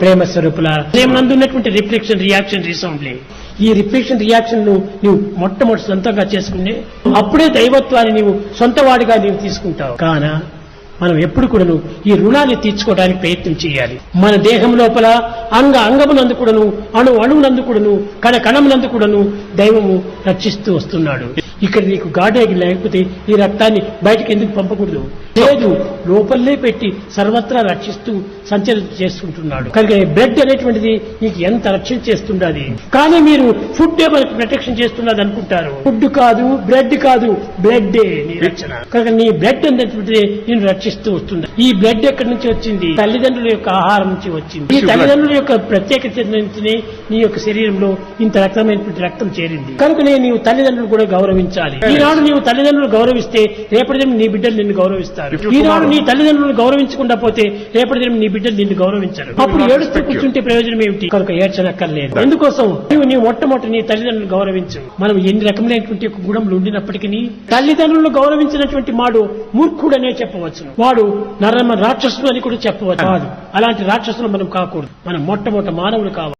ప్రేమ స్వరూపుల నందు ఉన్నటువంటి reflection reaction రీసౌండ్లీ ఈ రిఫ్లెక్షన్ రియాక్షన్ను నీవు మొట్టమొదటి సొంతంగా చేసుకునే అప్పుడే దైవత్వాన్ని నీవు సొంతవాడిగా నీవు తీసుకుంటావు. కాన మనం ఎప్పుడు కూడాను ఈ రుణాన్ని తీర్చుకోవడానికి ప్రయత్నం చేయాలి. మన దేహం లోపల అంగ అంగమునందు కూడాను అణు అణువునందు కూడాను కణ కణమునందు కూడాను దైవము రక్షిస్తూ వస్తున్నాడు. ఇక్కడ నీకు గాడేకి లేకపోతే ఈ రక్తాన్ని బయటకు ఎందుకు పంపకూడదు? లేదు లోపలనే పెట్టి సర్వత్రా రక్షిస్తూ సంచలన చేసుకుంటున్నాడు. కనుక బ్లడ్ అనేటువంటిది నీకు ఎంత రక్షణ చేస్తున్నది కానీ మీరు ఫుడ్ మనకి ప్రొటెక్షన్ చేస్తున్నది అనుకుంటారు. ఫుడ్ కాదు బ్లడ్ కాదు బ్లడ్ నీ రక్షణ. కనుక నీ బ్లడ్ అనేటువంటిది నేను రక్షిస్తూ వస్తుంది ఈ బ్లడ్ ఎక్కడి నుంచి వచ్చింది? తల్లిదండ్రుల యొక్క ఆహారం నుంచి వచ్చింది. ఈ తల్లిదండ్రుల యొక్క ప్రత్యేకత నుంచి నీ యొక్క శరీరంలో ఇంత రక్తమైనటువంటి రక్తం చేరింది. కనుకనే నీవు తల్లిదండ్రులు కూడా గౌరవించాలి. ఈనాడు నీవు తల్లిదండ్రులు గౌరవిస్తే రేపటి దినం నీ బిడ్డలు నిన్ను గౌరవిస్తారు. ఈనాడు నీ తల్లిదండ్రులను గౌరవించకుండా పోతే రేపటి దినం నీ బిడ్డలు నిన్ను గౌరవించరు. అప్పుడు ఏడుస్తూ కూర్చుంటే ప్రయోజనం ఏమిటి? కనుక ఏడ్చనక్కర్లేదు. ఎందుకోసం? నీవు నీ మొట్టమొదటి నీ తల్లిదండ్రులను గౌరవించు. మనం ఎన్ని రకములైనటువంటి యొక్క గుణములు ఉండినప్పటికీ తల్లిదండ్రులను గౌరవించినటువంటి మాడు మూర్ఖుడనే చెప్పవచ్చు. వాడు నరమ రాక్షసుడు అని కూడా చెప్పవచ్చు. కాదు. అలాంటి రాక్షసులు మనం కాకూడదు. మనం మొట్టమొదటి మానవులు కావాలి.